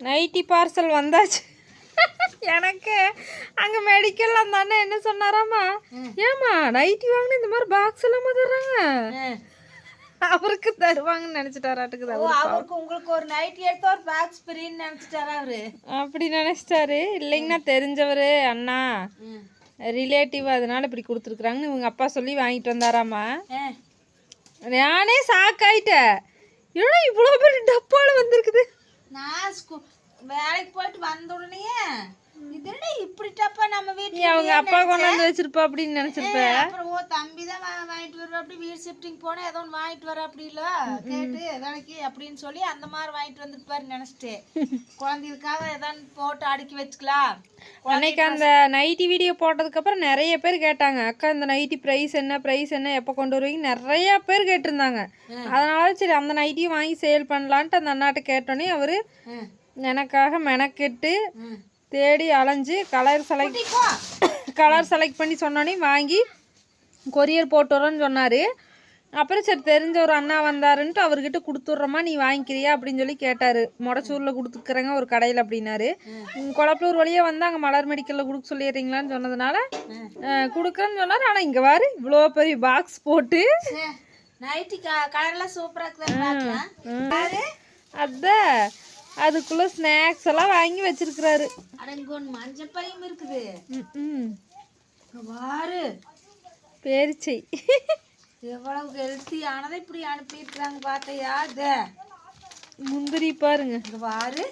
Nightie parcel வந்தாச்சு. எனக்கு. அங்கே மெடிக்கல்ல அந்த அண்ணன் என்ன சொன்னாராம்மா? ஏம்மா நைட்டி வாங்கின இந்த மாதிரி பாக்ஸ் எல்லாம் தர்றாங்க அவருக்கு தருவாங்கன்னு நினச்சிட்டாராட்டுக்குது அவருக்கு உங்களுக்கு ஒரு நைட் எடுத்து ஒரு பாக்ஸ் ஃப்ரீன்னு நினைச்சிட்டாரா அவரு? அப்படி நினச்சிட்டாரு. இல்லைங்கண்ணா தெரிஞ்சவர் அண்ணா. ரிலேட்டிவ் அதனால இப்படி கொடுத்துருக்குறாங்கன்னு இவங்க அப்பா சொல்லி வாங்கிட்டு வந்தாராம்மா. ஆ. நானே சாக்காயிட்டேன் ஏன்னா இவ்வளோ பெரிய டப்பால வந்திருக்குது? நான் ஸ்கூ வேலைக்கு போயிட்டு வந்த உடனே இது என்ன இப்படி டப்பா நம்ம நீ வீட்டுல அவங்க அப்பா கொண்டாந்து வச்சிருப்பா அப்படின்னு நினைச்சிருப்ப. அப்புறம் ஓ தம்பி தான் வாங்கிட்டு வருவா. அப்படி வீடு ஷிஃப்டிங் போனா ஏதோ ஒன்று வாங்கிட்டு வர அப்படி இல்ல? கேட்டு வேலைக்கு அப்படின்னு சொல்லி அந்த மாதிரி வாங்கிட்டு வந்துருப்பாரு நினைச்சிட்டு. குழந்தைகளுக்காக ஏதாவது போட்டு அடுக்கி வச்சுக்கலாம். அன்னைக்கு அந்த நைட்டி வீடியோ போட்டதுக்கப்புறம் நிறைய பேர் கேட்டாங்க. அக்கா இந்த நைட்டி ப்ரைஸ் என்ன? ப்ரைஸ் என்ன? எப்போ கொண்டு வருவீங்க நிறைய பேர் கேட்டிருந்தாங்க. அதனால சரி அந்த நைட்டியும் வாங்கி சேல் பண்ணலான்ட்டு அந்த அண்ணாட்ட கேட்டோன்னே அவர். எனக்காக மெனக்கெட்டு. தேடி அலைஞ்சு கலர் செலக்ட். கலர் செலக்ட் பண்ணி சொன்னோன்னே வாங்கி கொரியர் போட்டு வரோன்னு சொன்னார். அப்புறம் சரி தெரிஞ்ச ஒரு அண்ணா வந்தாருன்ட்டு அவர்கிட்ட கொடுத்துட்றோமா நீ வாங்கிக்கிறியா அப்படின்னு சொல்லி கேட்டார். மொடச்சூரில் கொடுத்துக்கிறேங்க ஒரு கடையில் அப்படின்னாரு. கொளப்பலூர் வழியாக வந்து அங்கே மலர் மெடிக்கலில் கொடுக்க சொல்லிடுறீங்களான்னு சொன்னதுனால கொடுக்குறேன்னு சொன்னார். ஆனால் இங்கே வாரு இவ்வளோ பெரிய பாக்ஸ் போட்டு. நைட்டி கலர்லாம் சூப்பரா இருக்குதா பார்க்கலாம் பாரு. அதான். அதுக்குள்ளே ஸ்நாக்ஸ் எல்லாம் வாங்கி வச்சிருக்கிறாரு. மஞ்சள் பையும் இருக்குது. ம், பாரு. பேரிச்சை. எவ்வளவு ஹெல்த்தியானதை இப்படி அனுப்பியிருக்கிறாங்க பார்த்தையா இது. முந்திரி பாருங்க. பாரு.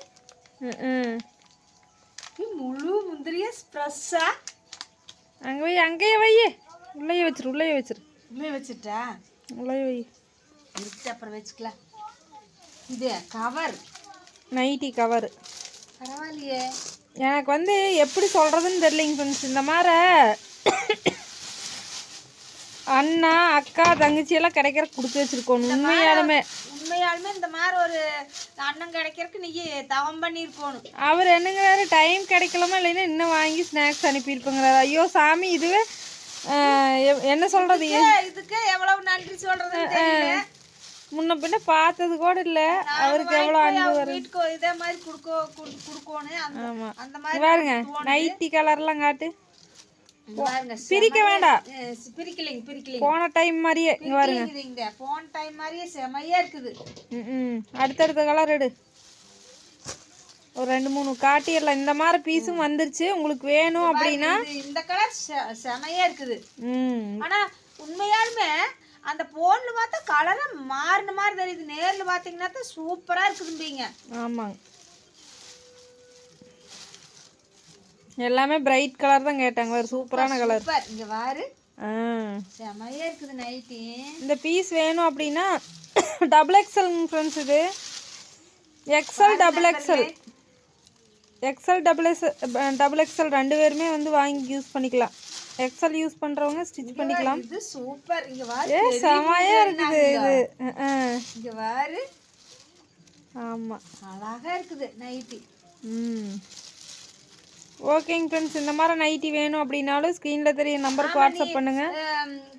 முழு முந்திரிய ஸ்ப்ரெஸ்ஸா அங்கே வை அங்கேயே வை உள்ளேயே வச்சிரு உள்ளேயே வச்சிரு. உள்ளே வச்சுட்டா? உள்ளேயே வை. இருக்கு அப்புறம் வச்சுக்கலாம். இது கவர் நைட்டி கவர் பரவாயில்லையே. எனக்கு வந்து எப்படி சொல்கிறதுன்னு தெரியலைங்க ஃப்ரெண்ட்ஸ் இந்த மாதிரி அண்ணா அக்கா தங்கச்சி எல்லாம் கிடைக்கிற கொடுத்து வச்சிருக்கோம். உண்மையாலுமே. உண்மையாலுமே இந்த மாதிரி ஒரு அண்ணன் கிடைக்கிறதுக்கு நீ தவம் பண்ணியிருக்கணும். அவர் என்னங்கிறாரு டைம் கிடைக்கலாமா இல்லைன்னா இன்னும் வாங்கி ஸ்நாக்ஸ் அனுப்பியிருப்பேங்கிறாரு. ஐயோ சாமி இதுவே என்ன சொல்கிறது இதுக்கு எவ்வளவு நன்றி தெரியல. முன்ன பின்ன பார்த்தது கூட இல்லை. அவருக்கு எவ்வளோ அன்பு வீட்டுக்கு இதே மாதிரி கொடுக்க குடு- கொடுக்கணும் அந்த ஆமாம் அந்த மாதிரி பாருங்க நைட்டி கலர்லாம் காட்டு. இங்க பாருங்க பிரிக்க வேண்டாம். பிரிக்கலைங்க பிரிக்கலைங்க. போன டைம் மாதிரியே இங்க பாருங்க. போன டைம் மாதிரியே செமையா இருக்குது. ம், அடுத்தடுத்த கலர் எடு. ஒரு ரெண்டு மூணு காட்டிடலாம் இந்த மாதிரி பீஸும் வந்துருச்சு. உங்களுக்கு வேணும் அப்படின்னா இந்த கலர் செமையா இருக்குது. ம். ஆனா உண்மையாலுமே அந்த போன்ல பார்த்தா கலரை மாறின மாதிரி தெரியுது. நேர்ல பாத்தீங்கன்னா தான் சூப்பரா இருக்குதும்பீங்க. ஆமாங்க. எல்லாமே பிரைட் கலர் தான் கேட்டாங்க. ஒரு சூப்பரான கலர் சூப்பர் இங்க பாரு. ஆ. செமையா இருக்குது நைட்டி இந்த பீஸ் வேணும் அப்படின்னா டபுள் எக்ஸல் ஃப்ரெண்ட்ஸ் இது. XL double XL XL double X double XL ரெண்டு பேருமே வந்து வாங்கி யூஸ் பண்ணிக்கலாம். எக்ஸல் யூஸ் பண்ணுறவங்க ஸ்டிச் பண்ணிக்கலாம். இது சூப்பர் இங்க பாரு ஏ செமையா இருக்குது இது. இங்க பாரு ஆமாம் அழகா இருக்குது நைட்டி ம். ஓகேங்க ஃப்ரெண்ட்ஸ் இந்த மாதிரி நைட்டி வேணும் அப்படின்னாலும் ஸ்க்ரீனில் தெரிய நம்பருக்கு வாட்ஸ்அப் பண்ணுங்க.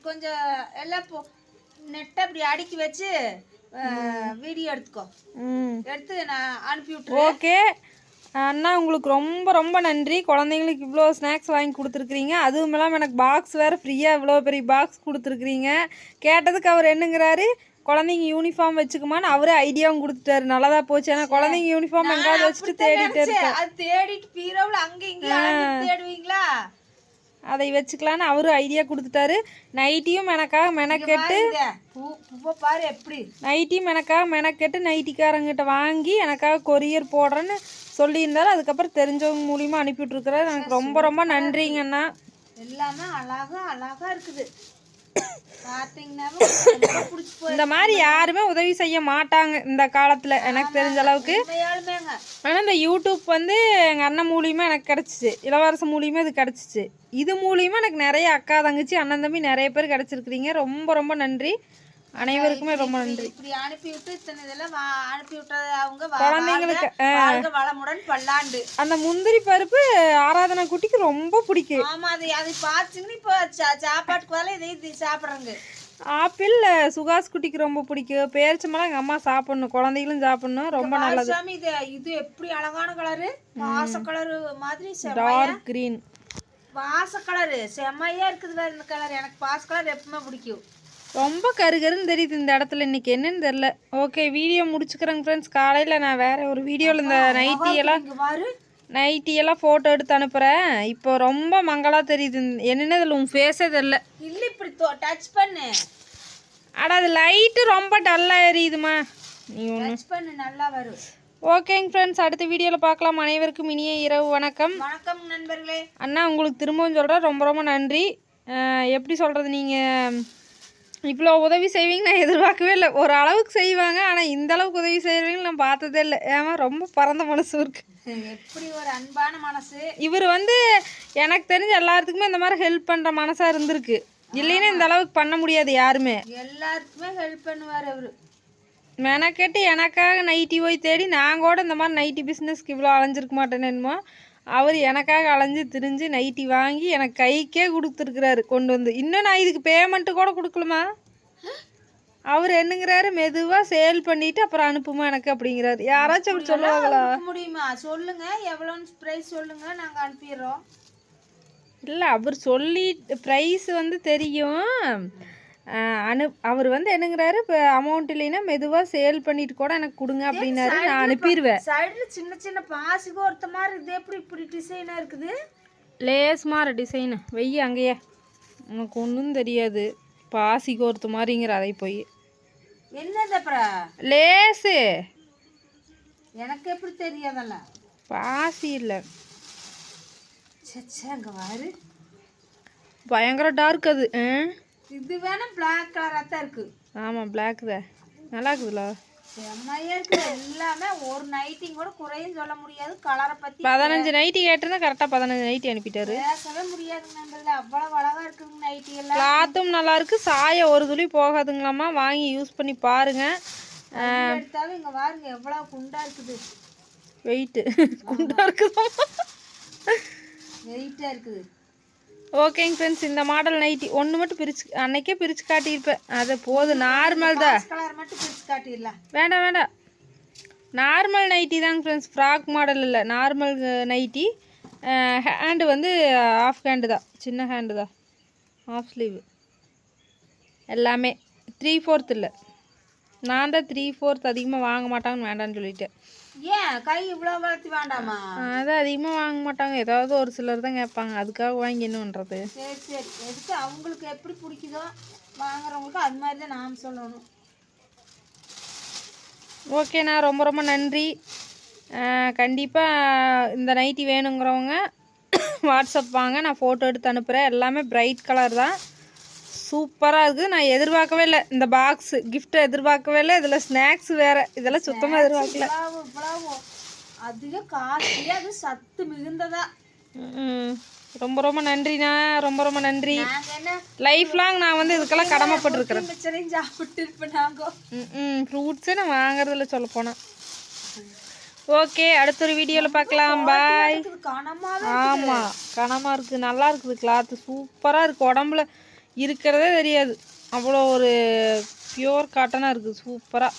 கொஞ்சம் எல்லாம் போ நெட்டை அப்படி அடுக்கி வச்சு வீடியோ எடுத்துக்கோ. எடுத்து நான் அனுப்பி விட்டுறேன். ஓகே அண்ணா உங்களுக்கு ரொம்ப ரொம்ப நன்றி. குழந்தைங்களுக்கு இவ்வளோ ஸ்நாக்ஸ் வாங்கி கொடுத்துருக்குறீங்க. அதுவும் இல்லாமல் எனக்கு பாக்ஸ் வேறு ஃப்ரீயாக இவ்வளோ பெரிய பாக்ஸ் கொடுத்துருக்குறீங்க. கேட்டதுக்கு அவர் என்னங்கிறாரு? குழந்தைங்க யூனிஃபார்ம் வச்சுக்குமான்னு அவரே ஐடியாவும் கொடுத்துட்டாரு. நல்லதா போச்சு. ஏன்னா குழந்தைங்க யூனிஃபார்ம் எங்காவது வச்சுட்டு தேடிட்டு அது தேடிட்டு பீரோவில் அங்க இங்க அதை வச்சுக்கலான்னு அவரும் ஐடியா கொடுத்துட்டாரு. நைட்டியும் எனக்காக மெனக்கெட்டு பாரு எப்படி. நைட்டியும் எனக்காக மெனக்கெட்டு நைட்டிக்காரங்கிட்ட வாங்கி எனக்காக கொரியர் போடுறேன்னு சொல்லியிருந்தாரு. அதுக்கப்புறம் தெரிஞ்சவங்க மூலியமாக அனுப்பிவிட்ருக்குறாரு எனக்கு ரொம்ப ரொம்ப நன்றிங்கண்ணா. எல்லாமே அழகா அழகா இருக்குது. இந்த மாதிரி யாருமே உதவி செய்ய மாட்டாங்க இந்த காலத்தில் எனக்கு தெரிஞ்ச அளவுக்கு. ஆனால் இந்த யூடியூப் வந்து எங்கள் அண்ணன் மூலியமாக எனக்கு கிடச்சிச்சு. இளவரசன் மூலியமாக இது கிடச்சிச்சு. இது மூலியமாக எனக்கு நிறைய அக்கா தங்கச்சி அண்ணன் தம்பி நிறைய பேர் கிடச்சிருக்கிறீங்க. ரொம்ப ரொம்ப நன்றி. அனைவருக்குமே ரொம்ப நன்றி. இப்படி அனுப்பி விட்டு இத்தனை இதெல்லாம் அனுப்பி விட்டது அவங்க குழந்தைங்களுக்கு, வளமுடன் பல்லாண்டு. அந்த முந்திரி பருப்பு ஆராதனா குட்டிக்கு ரொம்ப பிடிக்கும். ஆமா அது அது பாத்துங்கன்னா இப்போ சா- சாப்பாட்டுக்கு பதிலா இதை இது சாப்பிடுறாங்க. ஆப்பிள் சுகாஸ் குட்டிக்கு ரொம்ப பிடிக்கும். பேரிச்சம்பழம் எங்கள் அம்மா சாப்பிடணும். குழந்தைகளும் சாப்பிடணும். ரொம்ப நல்லது. இது இது எப்படி அழகான கலரு வாச கலரு மாதிரி டார்க் க்ரீன் வாச கலரு செம்மையா இருக்குது வேற இந்த கலர் எனக்கு பாச கலர் எப்பவுமே பிடிக்கும். ரொம்ப கருகருன்னு தெரியுது இந்த இடத்துல. இன்னைக்கு என்னன்னு தெரில ஓகே வீடியோ முடிச்சுக்கிறேங்க ஃப்ரெண்ட்ஸ் காலையில் நான் வேற ஒரு வீடியோவில் இந்த நைட்டி எல்லாம் இங்க பாரு. நைட்டி எல்லாம் ஃபோட்டோ எடுத்து அனுப்புகிறேன் இப்போ ரொம்ப மங்களா தெரியுது. என்னன்னு இதில் உன் ஃபேஸே தெரில இல்ல இப்படி டச் பண்ணு. அட அது லைட்டு ரொம்ப டல்லாக எரியுதுமா நீ டச் பண்ணு நல்லா வரும். ஓகேங்க ஃப்ரெண்ட்ஸ் அடுத்த வீடியோவில் பார்க்கலாம். அனைவருக்கும் இனிய இரவு வணக்கம். வணக்கம் நண்பர்களே. அண்ணா உங்களுக்கு திரும்பவும் சொல்கிறேன் ரொம்ப ரொம்ப நன்றி. எப்படி சொல்கிறது நீங்கள் இவ்வளோ உதவி செய்வீங்க நான் எதிர்பார்க்கவே இல்லை. ஒரு அளவுக்கு செய்வாங்க ஆனால் இந்த அளவுக்கு உதவி செய்வீங்கன்னு நான் பார்த்ததே இல்லை. ஏமா ரொம்ப பரந்த மனசு இருக்கு. எப்படி ஒரு அன்பான மனசு? இவர் வந்து எனக்கு தெரிஞ்ச எல்லாத்துக்குமே இந்த மாதிரி ஹெல்ப் பண்ணுற மனசாக இருந்திருக்கு. இல்லைன்னா இந்த அளவுக்கு பண்ண முடியாது யாருமே. எல்லாருக்குமே ஹெல்ப் பண்ணுவார் அவரு. மெனக்கெட்டு எனக்காக நைட்டி போய் தேடி நான் கூட இந்த மாதிரி நைட்டி பிஸ்னஸ்க்கு இவ்வளோ அலைஞ்சிருக்க மாட்டேன்னு என்னமோ அவர் எனக்காக அலைஞ்சு திரிஞ்சு நைட்டி வாங்கி எனக்கு கைக்கே கொடுத்துருக்குறாரு கொண்டு வந்து. இன்னும் நான் இதுக்கு பேமெண்ட்டு கூட கொடுக்கலமா? அவர் என்னங்கிறாரு மெதுவாக சேல் பண்ணிட்டு அப்புறம் அனுப்புமா எனக்கு அப்படிங்கிறாரு. யாராச்சும் அப்படி சொல்லுவாங்களா? முடியுமா? சொல்லுங்க எவ்வளோன்னு ப்ரைஸ் சொல்லுங்க நாங்க அனுப்பிடுறோம். இல்லை அவர் சொல்லி ப்ரைஸ் வந்து தெரியும். அனு அவர் வந்து என்னங்கிறாரு? இப்போ அமௌண்ட் இல்லைன்னா மெதுவாக சேல் பண்ணிட்டு கூட எனக்கு கொடுங்க அப்படின்னாரு. நான் அனுப்பிடுவேன் சைடுல சின்ன சின்ன பாசிக்கு ஒருத்த மாதிரி இது எப்படி இப்படி டிசைனா இருக்குது? லேஸ் மாதிரி டிசைனு வெய்ய அங்கேயே. உனக்கு ஒன்றும் தெரியாது. பாசி கோர்த்து மாதிரிங்கிற அதை போய். என்னது அப்புறம் லேஸு. எனக்கு எப்படி தெரியாதல்ல பாசி இல்லை. சச்சா அங்க பாரு பயங்கர டார்க் அது. ஆ? இது வேணா பிளாக் கலரா தான் இருக்கு. ஆமாம் பிளாக் தான். நல்லா இருக்குதுல்ல செம்மையா இருக்கு. எல்லாமே ஒரு நைட்டிங் கூட குறையும் சொல்ல முடியாது. கலரை பத்தி பதினஞ்சு நைட்டி கேட்டிருந்தா கரெக்டாக பதினஞ்சு நைட்டி அனுப்பிட்டாரு. பேசவே முடியாது நண்பர்களே. அவ்வளவு அழகா இருக்குதுங்க நைட்டி எல்லாம். கிளாத்தும் நல்லா இருக்கு. சாய ஒரு துளி போகாதுங்களாம்மா. வாங்கி யூஸ் பண்ணி பாருங்க. எடுத்தாலும் இங்க பாருங்க எவ்வளவு குண்டா இருக்குது. வெயிட்டு குண்டா இருக்குதாம்மா. வெயிட்டா இருக்குது. ஓகேங்க ஃப்ரெண்ட்ஸ் இந்த மாடல் நைட்டி ஒன்று மட்டும் பிரிச்சு அன்னைக்கே பிரித்து காட்டியிருப்பேன். அது போதும் நார்மல் தான். கலர் மட்டும் பிரிச்சு காட்டிடலாம். வேண்டாம் வேண்டாம். நார்மல் நைட்டி தாங்க ஃப்ரெண்ட்ஸ் ஃப்ராக் மாடல் இல்லை. நார்மல் நைட்டி ஹேண்டு வந்து ஆஃப் ஹேண்டு தான். சின்ன ஹேண்டு தான். ஆஃப் ஸ்லீவ் எல்லாமே. த்ரீ ஃபோர்த் இல்லை. நான் தான் த்ரீ ஃபோர்த் அதிகமாக வாங்க மாட்டாங்கன்னு வேண்டாம்னு சொல்லிட்டேன் ஏன்? கை இவ்வளவு வளர்த்தி வேண்டாமா? அது அதிகமாக வாங்க மாட்டாங்க. ஏதாவது ஒரு சிலர் தான் கேட்பாங்க. அதுக்காக வாங்கி என்ன பண்ணுறது சரி சரி. எதுக்கு அவங்களுக்கு எப்படி பிடிக்குதோ வாங்குறவங்களுக்கு அது மாதிரி தான் நாம் சொல்லணும். ஓகேண்ணா ரொம்ப ரொம்ப நன்றி. கண்டிப்பாக இந்த நைட்டி வேணுங்கிறவங்க வாட்ஸ்அப் வாங்க. நான் ஃபோட்டோ எடுத்து அனுப்புகிறேன் எல்லாமே பிரைட் கலர் தான். சூப்பராக இருக்குது நான் எதிர்பார்க்கவே இல்லை. இந்த பாக்ஸு கிஃப்ட்டை எதிர்பார்க்கவே இல்லை. இதில் ஸ்நாக்ஸ் வேறு. இதெல்லாம் சுத்தமாக எதிர்பார்க்கல. அதிக காஸ்ட்லி அது சத்து மிகுந்ததா. ரொம்ப ரொம்ப நன்றிண்ணா. ரொம்ப ரொம்ப நன்றி. லைஃப் லாங் நான் வந்து இதுக்கெல்லாம் கடமைப்பட்டிருக்கிறேன். ம் ஃப்ரூட்ஸே நான் வாங்குறதில்ல சொல்ல போனால் ஓகே அடுத்த ஒரு வீடியோவில் பார்க்கலாம். பாய் ஆமாம் கனமாக இருக்குது. நல்லா இருக்குது. கிளாத்து சூப்பராக இருக்குது உடம்புல இருக்கிறதே தெரியாது. அவ்வளோ ஒரு பியோர் காட்டனாக இருக்குது சூப்பராக